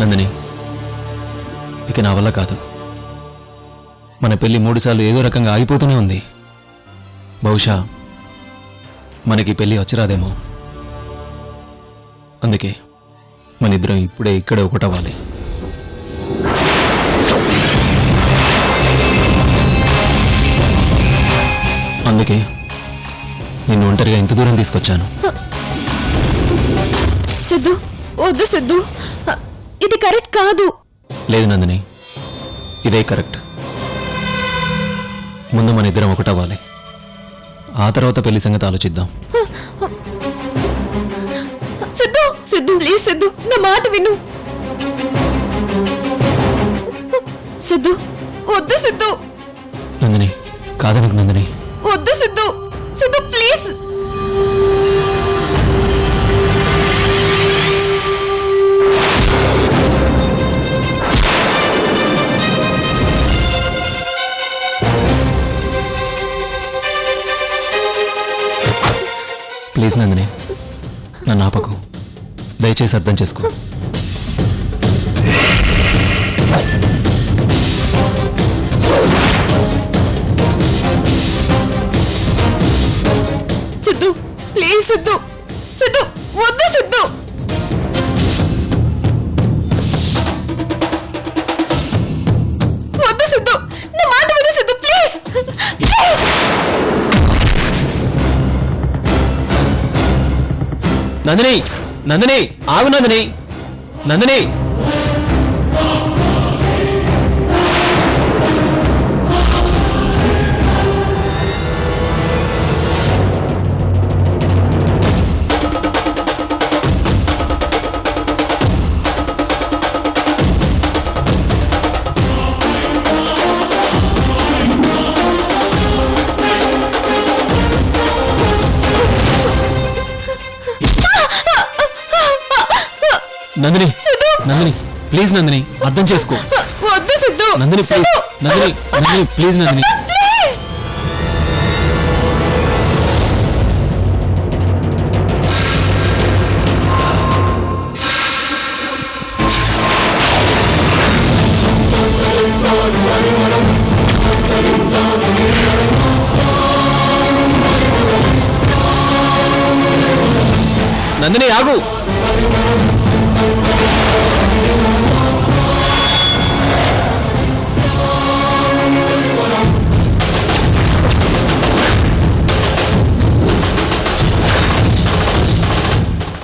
నందిని ఇక నా వల్ల కాదు. మన పెళ్ళి మూడుసార్లు ఏదో రకంగా ఆగిపోతూనే ఉంది. బహుశా మనకి పెళ్ళి వచ్చిరాదేమో. అందుకే మన ఇద్దరం ఇప్పుడే ఇక్కడే ఒకటవ్వాలి. అందుకే నిన్ను ఒంటరిగా ఇంత దూరం తీసుకొచ్చాను. సిద్ధు వద్దు సిద్ధు. ఇది కరెక్ట్ కాదు. లేదు నందిని ఇదే కరెక్ట్. ముందు మన ఇద్దరం ఒకటవ్వాలి. ఆ తర్వాత పెళ్ళి సంగతి ఆలోచిద్దాం. సిద్ధు సిద్ధు ప్లీజ్ సిద్ధు నా మాట విను. సిద్ధు వద్దు సిద్ధు. నందిని కాదనకు నందిని? వద్దు సిద్ధు. సిద్ధు ప్లీజ్. ప్లీజ్ నందిని నన్ను ఆపకు. దయచేసి అర్థం చేసుకో. నందిని ఆగు నందిని. నందిని ప్లీజ్ నందిని అర్థం చేసుకో. వద్దు Siddhu. Nandini please Siddhu! Nandini Nandini please Nandini. Please. Nandini ఆగు.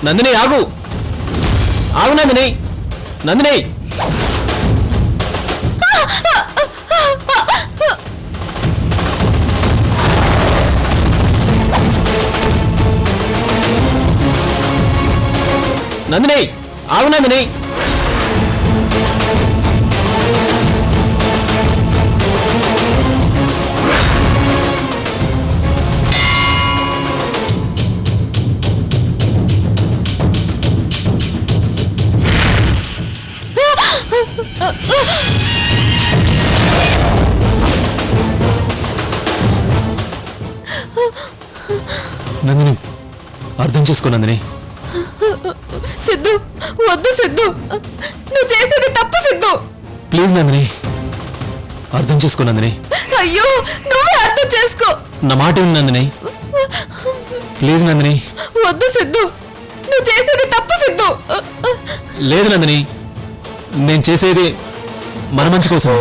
నందిని ఆగు. ఆగు నందిని. నందిని. నందిని ఆగు నందిని. నందిని. అర్థం చేసుకో నందిని. సిద్ధు వద్దు సిద్ధు. నువ్వు చేసేది తప్పు సిద్ధు. ప్లీజ్ నందిని. అర్థం చేసుకో నందిని. అయ్యో నువ్వే అర్థం చేసుకో. నా మాట విను నందిని. ప్లీజ్ నందిని. వద్దు సిద్ధు. నువ్వు చేసేది తప్పు సిద్ధు. లేదు నందిని. నేను చేసేది మన మంచి కోసం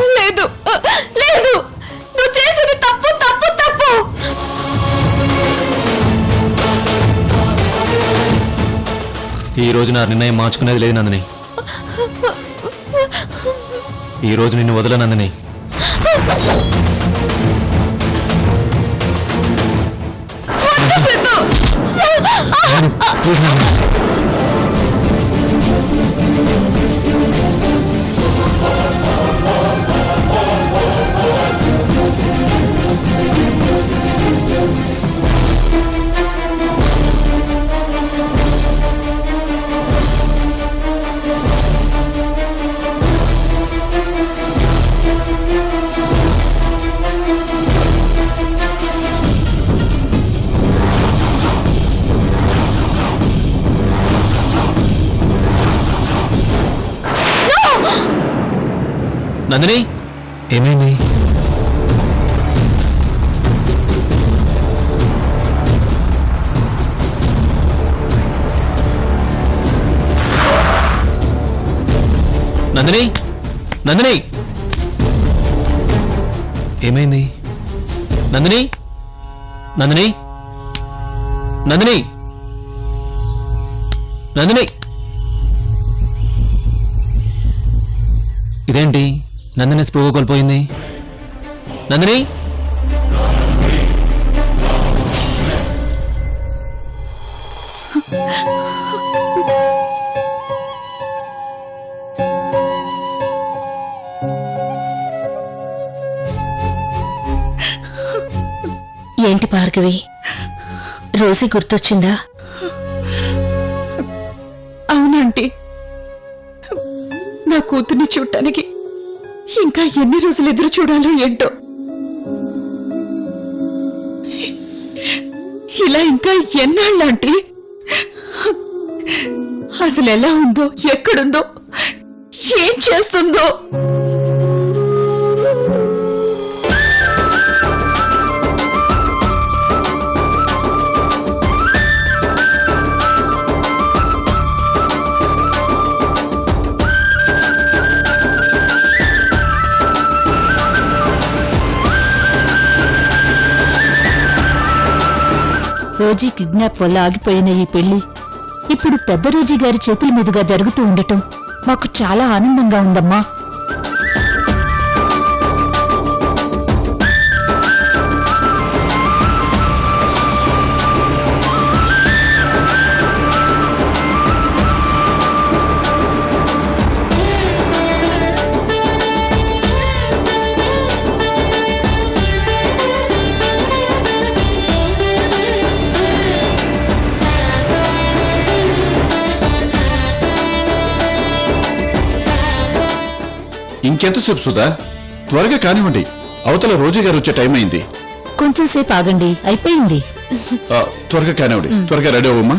ఈ రోజు నా నిర్ణయం మార్చుకునేది లేదు నందిని. ఈ రోజు నిన్ను వదల నందిని ప్లీజ్ నందిని. నందిని నందిని. ఏమైంది? నందిని నందిని నందిని. నందిని. ఇదేంటి? నందిని స్పృహ కోల్పోయింది. నందిని. ఏంటి భార్గవి? రోజీ గుర్తొచ్చిందా? అవునంటే నా కూతుర్ని చూడటానికి ఇంకా ఎన్ని రోజులు ఎదురు చూడాలో ఏంటో. ఇలా ఇంకా ఎన్నాళ్ళంటీ అసలు ఎలా ఉందో ఎక్కడుందో ఏం చేస్తుందో. రోజీ కిడ్నాప్ వల్ల ఆగిపోయిన ఈ పెళ్ళి ఇప్పుడు పెద్ద రోజీ గారి చేతుల మీదుగా జరుగుతూ ఉండటం మాకు చాలా ఆనందంగా ఉందమ్మా. ఇంకెంతసేపు సుధా? త్వరగా కానివ్వండి. అవతల రోజు గారు వచ్చే టైం అయింది. కొంచెం సేపు ఆగండి. అయిపోయింది. ఆ, త్వరగా కానివ్వండి. త్వరగా రెడీ అవ్వమ్మా.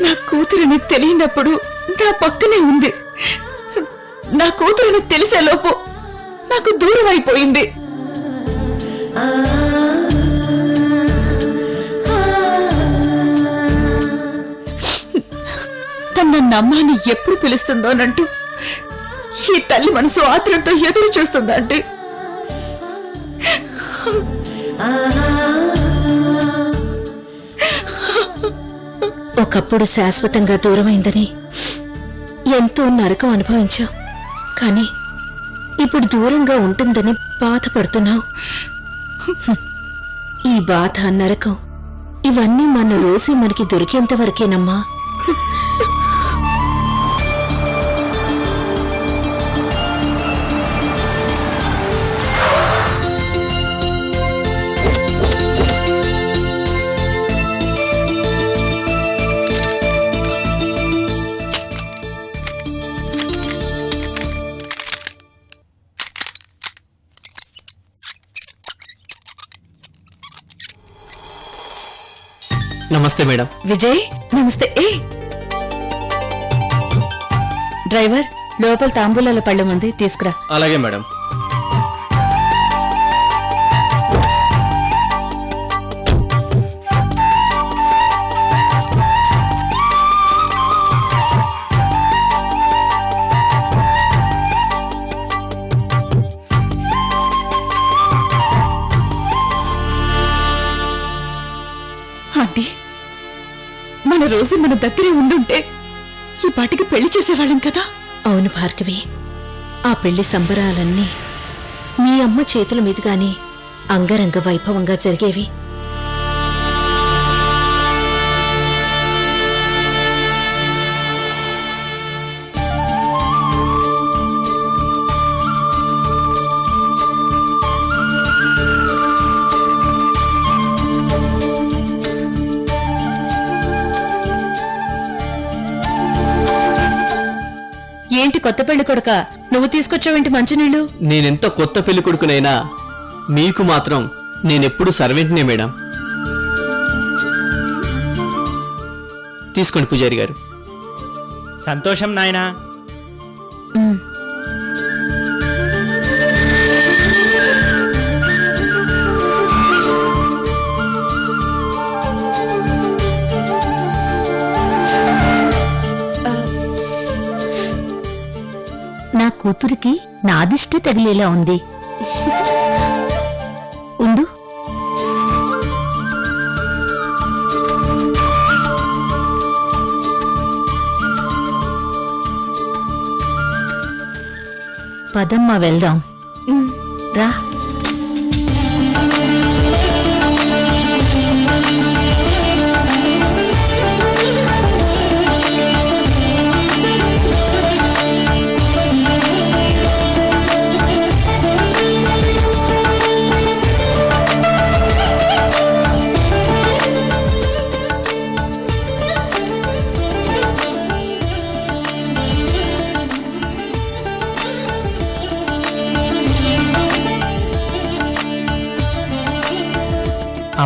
నా కూతురని తెలియనప్పుడు నా పక్కనే ఉంది. నా కూతురని తెలిసేలోపు నాకు దూరం అయిపోయింది. తన నమ్మాన్ని ఎప్పుడు పిలుస్తుందోనంటూ ఈ తల్లి మనసు ఆత్రంతో ఎదురు చూస్తుందంటే ఒకప్పుడు శాశ్వతంగా దూరమైందని ఎంతో నరకం అనుభవించావు. కానీ ఇప్పుడు దూరంగా ఉంటుందని బాధపడుతున్నావు. ఈ బాధ నరకం. ఇవన్నీ మన రోజే మనకి దొరికేంత వరకేనమ్మా. నమస్తే మేడం. విజయ్ నమస్తే. ఏ! డ్రైవర్ లోపల తాంబూలాల పళ్ళెం ఉంది తీసుకురా. అలాగే మేడం. రోజు మన దగ్గరే ఉండుంటే ఈ పాటికి పెళ్ళి చేసేవాళ్ళం కదా. అవును భార్గవి. ఆ పెళ్ళి సంబరాలన్నీ మీ అమ్మ చేతుల మీదుగానే అంగరంగ వైభవంగా జరిగేవి. ఏంటి కొత్త పెళ్ళి కొడక? నువ్వు తీసుకొచ్చావేంటి మంచినీళ్ళు? నేనెంత కొత్త పెళ్ళి కొడుకునైనా మీకు మాత్రం నేనెప్పుడు సర్వెంట్నే మేడం. తీసుకోండి పూజారి గారు. సంతోషం నాయనా. నా కూతురికి నాదిష్టే తగిలేలా ఉంది. ఉండు. పదమ్మా వెళ్దాం. రా.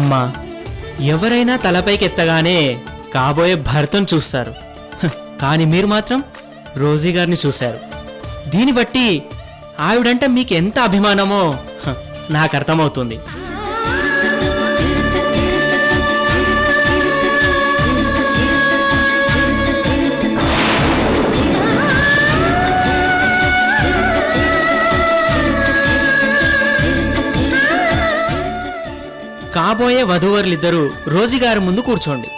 అమ్మా ఎవరైనా తలపైకి ఎత్తగానే కాబోయే భర్తను చూస్తారు. కానీ మీరు మాత్రం రోజీ గారిని చూశారు. దీన్ని బట్టి ఆవిడంటే మీకు ఎంత అభిమానమో నాకు అర్థమవుతుంది. కాబోయే వధూవరులిద్దరూ రోజుగారి ముందు కూర్చోండి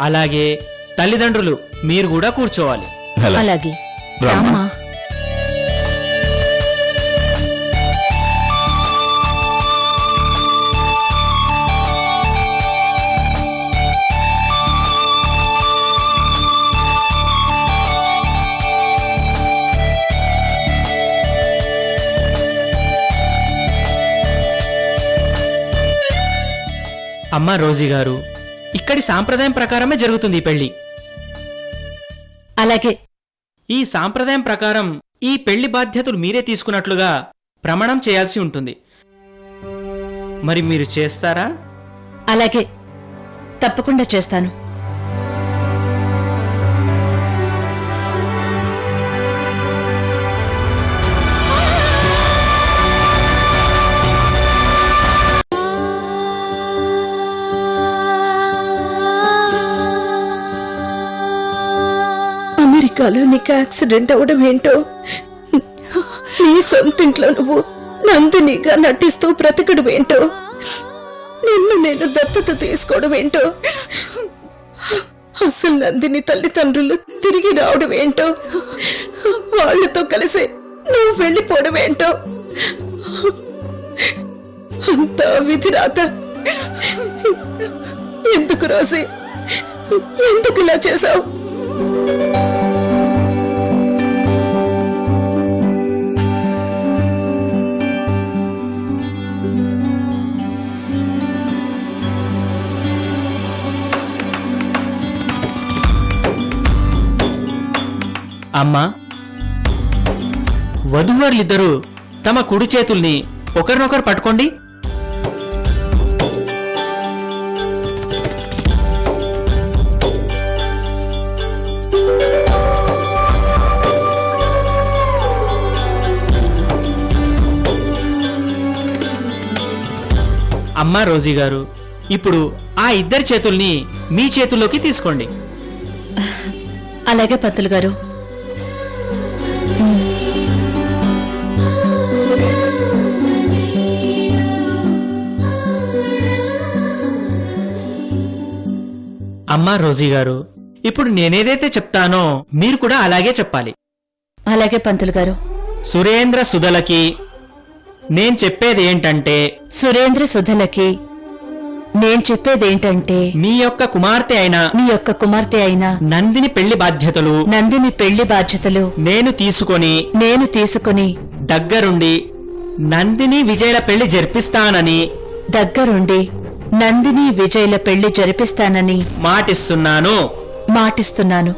అలాగే తల్లిదండ్రులు మీరు కూడా కూర్చోవాలి అలా. అలాగే రామ్మా. అమ్మ రోజీ గారు ఇక్కడి సాంప్రదాయం ప్రకారమే జరుగుతుంది ఈ పెళ్ళి అలాగే. ఈ సాంప్రదాయం ప్రకారం ఈ పెళ్ళి బాధ్యతలు మీరే తీసుకున్నట్లుగా ప్రమాణం చేయాల్సి ఉంటుంది. మరి మీరు చేస్తారా? అలాగే. తప్పకుండా చేస్తాను. అమెరికాలో నీకు యాక్సిడెంట్ అవడం ఏంటో? నీ సొంతింట్లో నువ్వు నందినిగా నటిస్తూ బ్రతకడం ఏంటో? నిన్ను నేను దత్తత తీసుకోవడం ఏంటో? అసలు నందిని తల్లిదండ్రులు తిరిగి రావడం ఏంటో? వాళ్ళతో కలిసి నువ్వు వెళ్ళిపోవడం ఏంటో? అంతా విధిరాత ఎందుకు రోసి ఎందుకు ఇలా చేశావు? అమ్మా. వధూవరులిద్దరూ తమ కుడి చేతుల్ని ఒకరినొకరు పట్టుకోండి. అమ్మా రోజీ గారు ఇప్పుడు ఆ ఇద్దరి చేతుల్ని మీ చేతుల్లోకి తీసుకోండి. అలాగే పంతులు గారు. అమ్మా రోజీ గారు ఇప్పుడు నేనేదైతే చెప్తానో మీరు కూడా అలాగే చెప్పాలి. అలాగే పంతులు గారు. సురేంద్ర సుధలకి నేను చెప్పేది ఏంటంటే సురేంద్ర సుధలకి నేను చెప్పేదేంటంటే మీ యొక్క కుమార్తె అయిన మీ యొక్క కుమార్తె అయిన నందిని పెళ్ళి బాధ్యతలు నందిని పెళ్ళి బాధ్యతలు నేను తీసుకొని నేను తీసుకుని దగ్గరుండి నందిని విజయల పెళ్ళి జరిపిస్తానని దగ్గరుండి నందిని విజయ్ల పెళ్ళి జరిపిస్తానని మాటిస్తున్నాను. మాటిస్తున్నాను.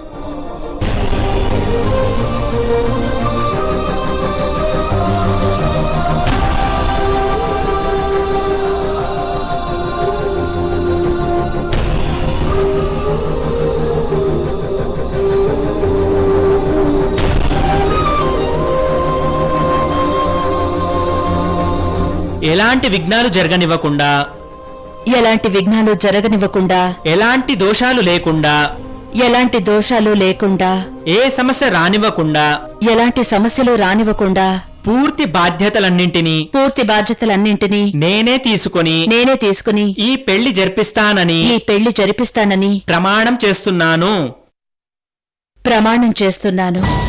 ఎలాంటి విఘ్నాలు జరగనివ్వకుండా ఎలాంటి విఘ్నాలు జరగనివ్వకుండా ఎలాంటి దోషాలు లేకుండా ఎలాంటి దోషాలు లేకుండా ఏ సమస్య రానివ్వకుండా ఎలాంటి సమస్యలు రానివ్వకుండా పూర్తి బాధ్యతలన్నింటినీ పూర్తి బాధ్యతలన్నింటినీ నేనే తీసుకొని నేనే తీసుకుని ఈ పెళ్ళి జరిపిస్తానని ఈ పెళ్ళి జరిపిస్తానని ప్రమాణం చేస్తున్నాను. ప్రమాణం చేస్తున్నాను.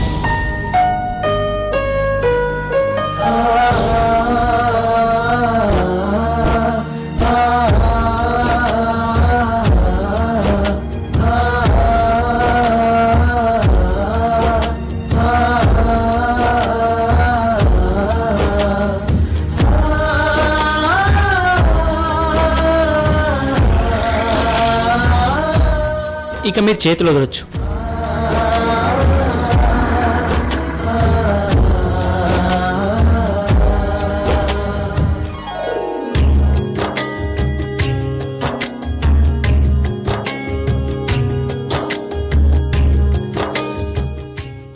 ఇక మీరు చేతులు వదలొచ్చు.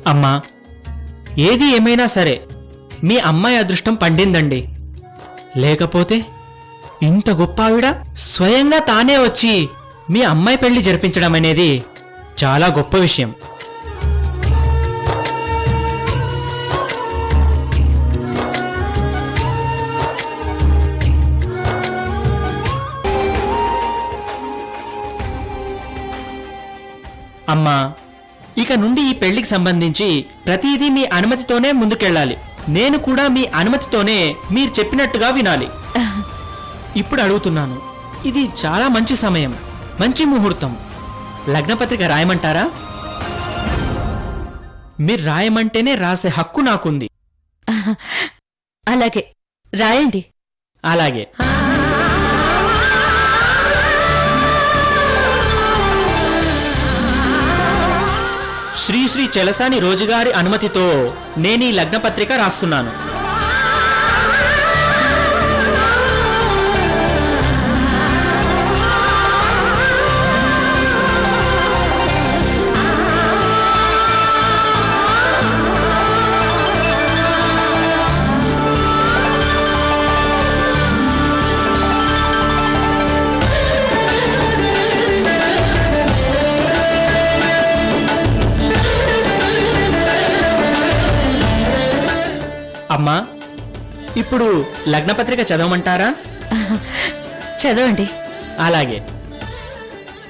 అమ్మా ఏది ఏమైనా సరే మీ అమ్మాయి అదృష్టం పండిందండి. లేకపోతే ఇంత గొప్ప ఆవిడ స్వయంగా తానే వచ్చి మీ అమ్మాయి పెళ్ళి జరిపించడం అనేది చాలా గొప్ప విషయం. అమ్మా ఇక నుండి ఈ పెళ్ళికి సంబంధించి ప్రతిదీ మీ అనుమతితోనే ముందుకెళ్ళాలి. నేను కూడా మీ అనుమతితోనే మీరు చెప్పినట్టుగా వినాలి. ఇప్పుడు అడుగుతున్నాను ఇది చాలా మంచి సమయం. మంచి ముహూర్తం. లగ్నపత్రిక రాయమంటారా? మీరు రాయమంటేనే రాసే హక్కు నాకుంది. అలాగే. రాయండి. అలాగే. శ్రీ శ్రీ చెలసాని రోజుగారి అనుమతితో నేను ఈ లగ్నపత్రిక రాస్తున్నాను. ఇప్పుడు లగ్నపత్రిక చదవమంటారా? చదవండి. అలాగే.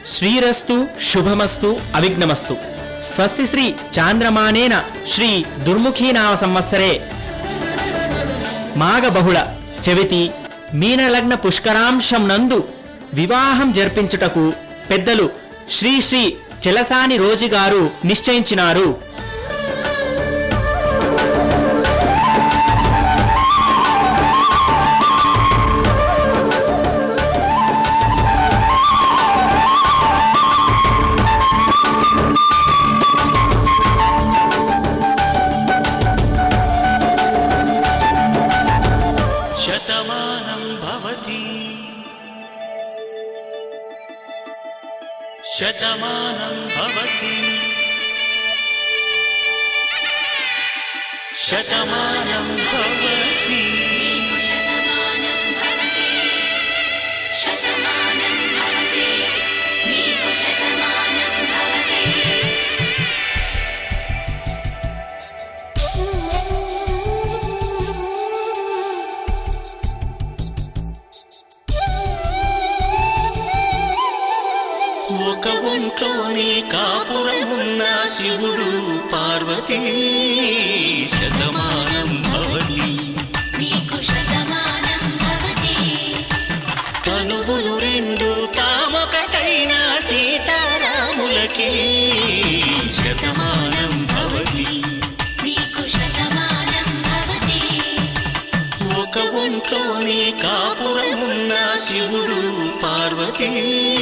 శ్రీరస్తు శుభమస్తు అవిఘ్నమస్తు. స్వస్తి శ్రీ చాంద్రమానేన శ్రీ దుర్ముఖీనామ సంవత్సరే. మాఘ బహుళ చవితి మీనలగ్న పుష్కరాంశం నందు వివాహం జరిపించుటకు పెద్దలు శ్రీ శ్రీ చెలసాని రోజుగారు నిశ్చయించినారు. की